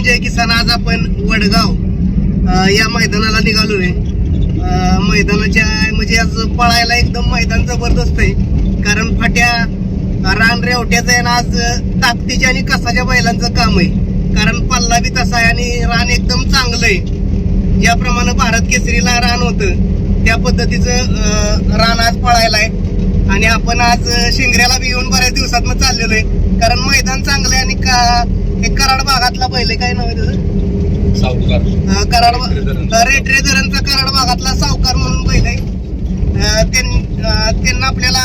म्हणजे जय किसान आज आपण वडगाव या मैदानाला निघालो रे मैदानाच्या म्हणजे आज पळायला एकदम मैदान जबरदस्त आहे. कारण फाट्या रान रेवट्याचं आहे ना आज ताकदीच्या आणि कसाच्या बैलांचं काम आहे. कारण पल्ला बी तसा आहे आणि रान एकदम चांगलं आहे. ज्याप्रमाणे भारत केसरीला रान होतं त्या पद्धतीचं रान आज पळायला आहे. आणि आपण आज शिंगऱ्याला बी येऊन बऱ्याच दिवसात चाललेलो आहे. कारण मैदान चांगलं आहे आणि का हे कराड भागातला पहिले काय नाव आहे त्याचं? सावकार. कराड रेटरे धरणचा. कराड भागातला सावकार म्हणून अं, त्यांना आपल्याला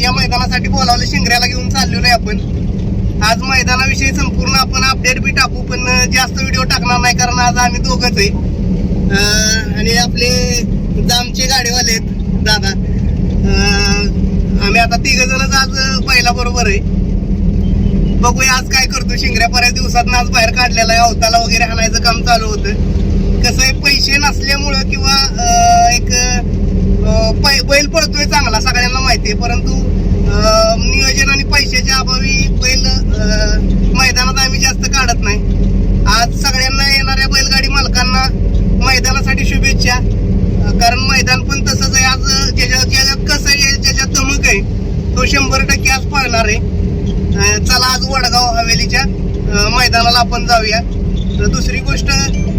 या मैदानासाठी बोलावलं शिंगऱ्याला घेऊन चाललेलो आहे आपण. आज मैदानाविषयी संपूर्ण आपण अपडेट बी टाकू पण जास्त व्हिडिओ टाकणार नाही कारण आज आम्ही दोघच आहे. आणि आपले जामचे गाडीवाले आहेत दादा. आता तिघ जणच आज पहिला बरोबर आहे. बघूया आज काय करतो शिंगऱ्या. बऱ्याच दिवसात आज बाहेर काढलेला आहे. अवताला वगैरे हाणायचं काम चालू होतं. कसं आहे पैसे नसल्यामुळं किंवा अं, एक बैल पळतोय चांगला सगळ्यांना माहिती आहे. परंतु अं, नियोजन आणि पैशाच्या अभावी बैल अं, मैदानात आम्ही जास्त काढत नाही आज सगळ्यांना येणाऱ्या बैलगाडी मालकांना मैदानासाठी शुभेच्छा अं, कारण मैदान पण तसंच आहे आज ज्याच्यात ज्याच्यात कसं आहे ज्याच्यात धमक आहे तो शंभर टक्के आज पळणार आहे. चला आज वडगाव हवेलीच्या मैदानाला आपण जाऊया. तर दुसरी गोष्ट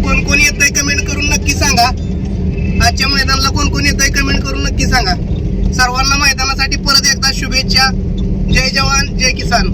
कोण कोण येत आहे कमेंट करून नक्की सांगा. आजच्या मैदानाला कोण कोण येत आहे कमेंट करून नक्की सांगा. सर्वांना मैदानासाठी परत एकदा शुभेच्छा. जय जवान जय किसान.